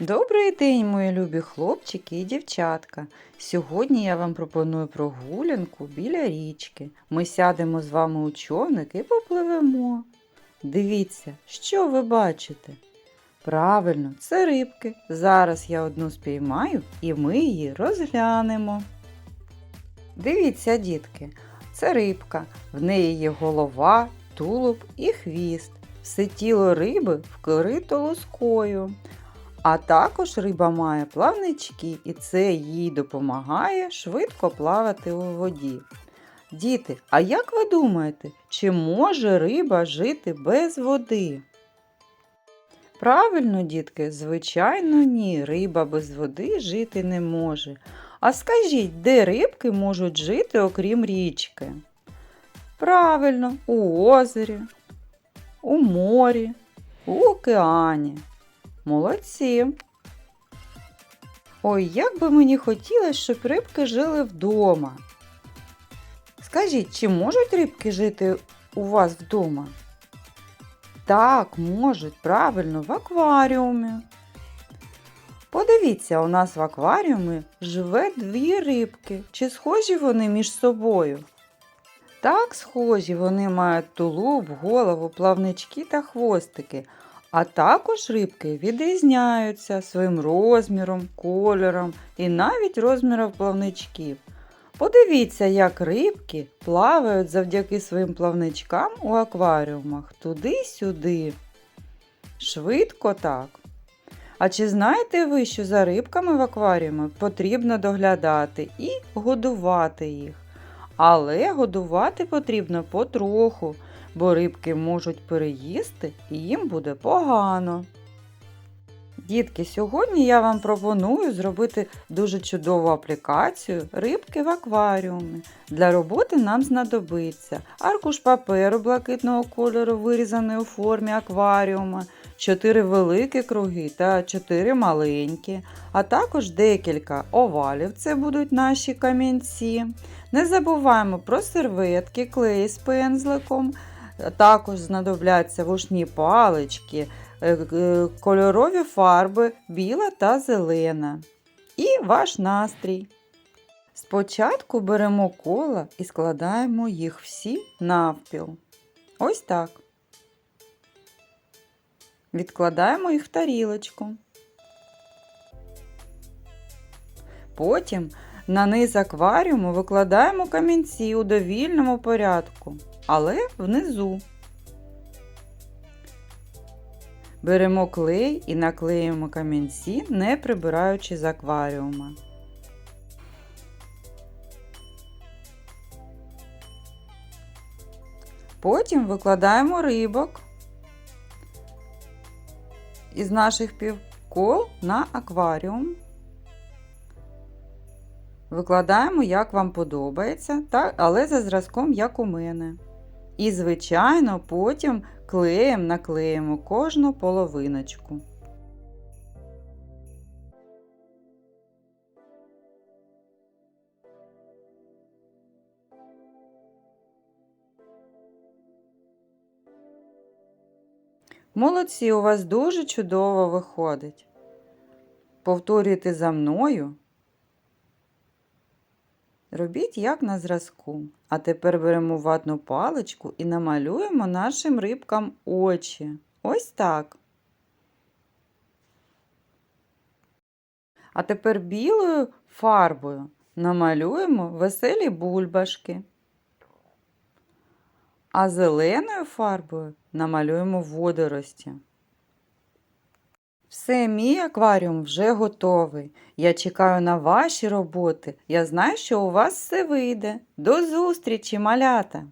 Добрий день, мої любі хлопчики і дівчатка. Сьогодні я вам пропоную прогулянку біля річки. Ми сядемо з вами у човник і попливемо. Дивіться, що ви бачите? Правильно, це рибки. Зараз я одну спіймаю і ми її розглянемо. Дивіться, дітки, це рибка. В неї є голова, тулуб і хвіст. Все тіло риби вкрито лускою. А також риба має плавнички, і це їй допомагає швидко плавати у воді. Діти, а як ви думаєте, чи може риба жити без води? Правильно, дітки, звичайно, ні. Риба без води жити не може. А скажіть, де рибки можуть жити, окрім річки? Правильно, у озері, у морі, у океані. Молодці. Ой, як би мені хотілося, щоб рибки жили вдома. Скажіть, чи можуть рибки жити у вас вдома? Так, можуть, правильно, в акваріумі. Подивіться, у нас в акваріумі живе дві рибки. Чи схожі вони між собою? Так, схожі, вони мають тулуб, голову, плавнички та хвостики. А також рибки відрізняються своїм розміром, кольором і навіть розміром плавничків. Подивіться, як рибки плавають завдяки своїм плавничкам у акваріумах туди-сюди. Швидко так. А чи знаєте ви, що за рибками в акваріумі потрібно доглядати і годувати їх? Але годувати потрібно потроху, бо рибки можуть переїсти і їм буде погано. Дітки, сьогодні я вам пропоную зробити дуже чудову аплікацію рибки в акваріумі. Для роботи нам знадобиться аркуш паперу блакитного кольору, вирізаний у формі акваріума, 4 великі круги та 4 маленькі, а також декілька овалів, це будуть наші камінці. Не забуваємо про серветки, клей з пензликом. Також знадобляться вушні палички, е, е, кольорові фарби біла та зелена. І ваш настрій. Спочатку беремо кола і складаємо їх всі навпіл. Ось так. Відкладаємо їх в тарілочку. Потім на низ акваріуму викладаємо камінці у довільному порядку, але внизу. Беремо клей і наклеюємо камінці, не прибираючи з акваріума. Потім викладаємо рибок із наших півкол на акваріум. Викладаємо, як вам подобається, так, але за зразком, як у мене. І, звичайно, потім клеєм наклеїмо кожну половиночку. Молодці, у вас дуже чудово виходить. Повторюйте за мною. Робіть як на зразку. А тепер беремо ватну паличку і намалюємо нашим рибкам очі. Ось так. А тепер білою фарбою намалюємо веселі бульбашки. А зеленою фарбою намалюємо водорості. Все, мій акваріум вже готовий. Я чекаю на ваші роботи. Я знаю, що у вас все вийде. До зустрічі, малята!